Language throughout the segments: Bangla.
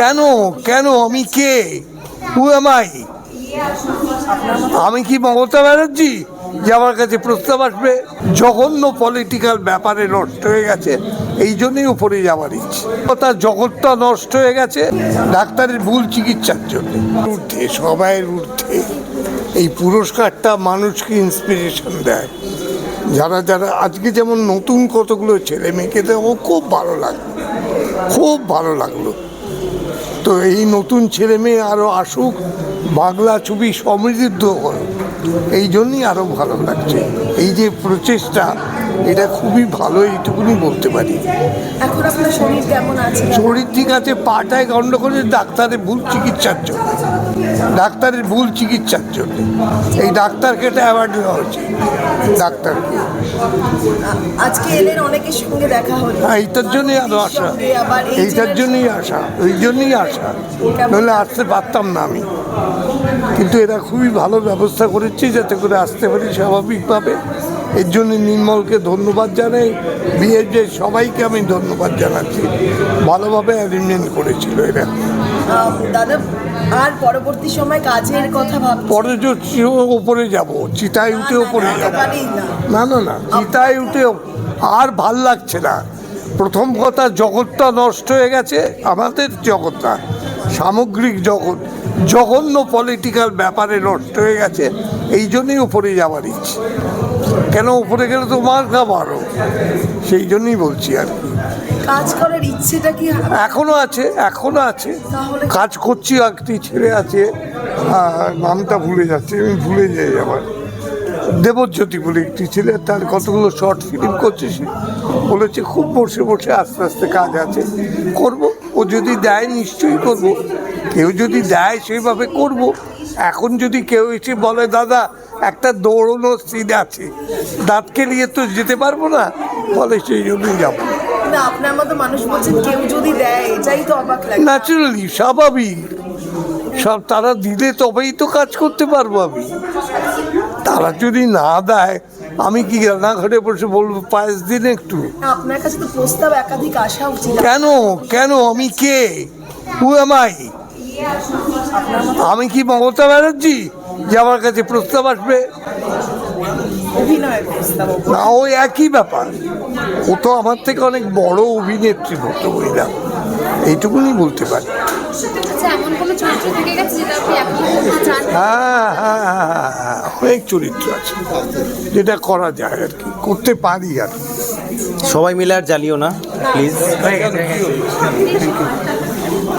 কেন? কেন? আমি কে? হু এম আই আমি কি মমতা ব্যানার্জি? যে আমার কাছে প্রস্তাব আসবে? জঘন্য পলিটিক্যাল ব্যাপারে নষ্ট হয়ে গেছে। এই জন্যই উপরে যাওয়ার ইচ্ছে। তার জগৎটা নষ্ট হয়ে গেছে ডাক্তারের ভুল চিকিৎসার জন্য। ঊর্ধ্বে সবাইয়ের ঊর্ধ্বে এই পুরস্কারটা মানুষকে ইন্সপিরেশন দেয়। যারা যারা, আজকে যেমন নতুন কতগুলো ছেলে মেয়েকে দেখো খুব ভালো লাগল। খুব ভালো লাগল। তো এই নতুন ছেলে মেয়ে আরও আসুক, বাংলা ছবি সমৃদ্ধ হোক এই জন্যই আরও ভালো লাগছে। এই যে প্রচেষ্টা এটা খুবই ভালো এইটুকুনি বলতে পারি। এখন আপনার শরীর কেমন আছে? শরীর ঠিক আছে পাটায় গণ্ডগোলের ডাক্তারের ভুল চিকিৎসার জন্য। ডাক্তারের ভুল চিকিৎসার জন্য। এই ডাক্তারকে এটা অ্যাওয়ার্ড দেওয়া উচিত ডাক্তারকে। আজকে এলেন অনেকের সঙ্গে দেখা হলো। হ্যাঁ এইটার জন্যই আবার এই এইটার জন্যই আসা ওই জন্যই আসা নইলে আসতে পারতাম না আমি। কিন্তু এরা খুবই ভালো ব্যবস্থা করেছে যাতে করে আসতে পারি স্বাভাবিকভাবে। এর জন্য নির্মলকে ধন্যবাদ জানাই। বিয়ের যে সবাইকে আমি ধন্যবাদ জানাচ্ছি। ভালোভাবে অ্যারেঞ্জমেন্ট করেছিল এরা। দাদা আর পরবর্তী সময় কাজের কথা ভাবছি পরে উপরে যাব চিতায় উঠে উপরে যাব। না। না না চিতায় উঠে আর ভালো লাগছে না। প্রথম কথা জগৎটা নষ্ট হয়ে গেছে আমাদের জগৎটা সামগ্রিক জগৎ। জঘন্য পলিটিক্যাল ব্যাপারে নষ্ট হয়ে গেছে এই জন্যই উপরে যাওয়ার ইচ্ছে। কেন উপরে গেলে তো মার? খাবারও সেই জন্যই বলছি আর কি। কাজ করার ইচ্ছেটা কি এখনও আছে এখনও আছে। কাজ করছি একটি ছেলে আছে। নামটা ভুলে যাচ্ছে আমি ভুলে যাই আবার। দেবজ্যোতি বলে একটি ছেলে তার কতগুলো শর্ট ফিল্ম করছে সে। বলেছে খুব বসে বসে আস্তে আস্তে কাজ আছে। করব? ও যদি দেয় নিশ্চয়ই করব। কেউ যদি দেয় সেইভাবে করব। এখন যদি কেউ এসে বলে দাদা একটা দৌড়নো সিন আছে দাঁতকে নিয়ে তো যেতে পারব না বলে সেই জন্যই যাব। আপনার মতো মানুষ বলছেন কেউ যদি দেয় এটাই তো অবাক লাগে। ন্যাচুরালি স্বাভাবিক। সব তারা দিলে তবেই তো কাজ করতে পারব আমি। তারা যদি না দেয় আমি কি রান্নাঘরে বসে বলব পায়েস দিন একটু? আপনার কাছে তো প্রস্তাব একাধিক আসা উচিত। কেন? কেন? আমি কে? হু এম আই আমি কি মমতা ব্যানার্জি? যে আমার কাছে প্রস্তাব আসবে? না ওই একই ব্যাপার। ও তো আমার থেকে অনেক বড় অভিনেত্রী ভদ্রমহিলা এইটুকুনি বলতে পারি। আচ্ছা হ্যাঁ হ্যাঁ হ্যাঁ, হ্যাঁ, অনেক চরিত্র আছে। যেটা করা যায় আর কি করতে পারি আর কি। সবাই মিলে আর জ্বালিও না প্লিজ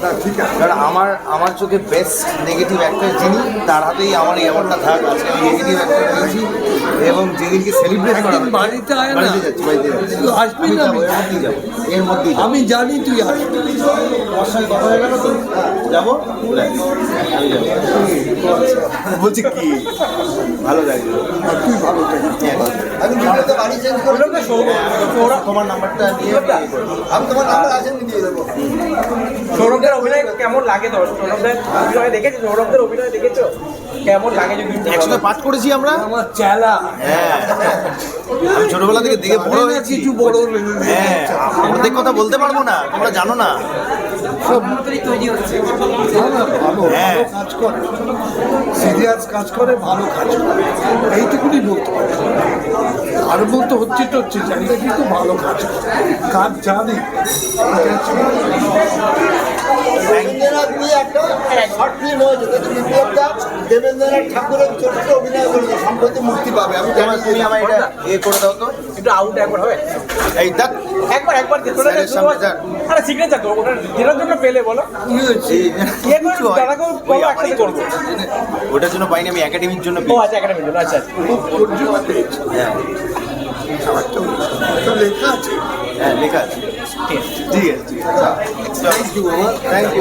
কারণ আমার আমার চোখে বেস্ট নেগেটিভ অ্যাক্টর যিনি তার হাতেই আমার এই অ্যাওয়ার্ডটা থাক। আজকে আমি নেগেটিভ অ্যাক্টর পেয়েছি এবং যেদিনকে সেলিব্রেট করা বাড়িতে আয় না। আসবি না। যাব, আমি? এর মধ্যেই যাব এর মধ্যেই আমি জানি তুই আসবি। কথা হয়ে গেল তো? যাব? আমি বলছি কি? ভালো লাগল। তুই ভালো থাকিস আমি ভিডিওতে বাড়ি চেঞ্জ করে তোমার নাম্বারটা নিয়ে আমি তোমার নাম্বার দিয়ে দেবো। সৌরভদের অভিনয় কেমন লাগে তোর সৌরভদের অভিনয় দেখেছ? সৌরভদের অভিনয় দেখেছ? কেমন লাগে যদি একসাথে পাঠ করেছি আমরা? আমার চেলা হ্যাঁ। আমি ছোটবেলা থেকে দেখে বড় হয়েছি। একটু বড় হ্যাঁ কথা বলতে পারব না তোমরা জানো না। ভালো হ্যাঁ। কাজ করে। সিরিয়াস কাজ করে ভালো কাজ করে। এইটুকুনি বলতে পারি। আর বলতে হচ্ছে তো হচ্ছে জায়গা কিন্তু ভালো কাজ কাজ জানি। দেবেন্দ্রনাথ ঠাকুরের চরিত্রে অভিনয় করেছে সম্প্রতি মুক্তি পাবে। আমি জানি তোমার তুমি আমার এটা এ করে দাও তো। একটু আউট একবার হবে। এই দেখ একবার একবার সামনে আরে সিগনেচার ওটা যেটার জন্য পেলে বলো। ওটার জন্য পাইনি আমি একাডেমির জন্য ও আচ্ছা একাডেমির জন্য আচ্ছা আচ্ছা। হ্যাঁ। লেখা আছে। হ্যাঁ লেখা আছে। ঠিক আছে। ঠিক আছে থ্যাংক ইউ থ্যাংক ইউ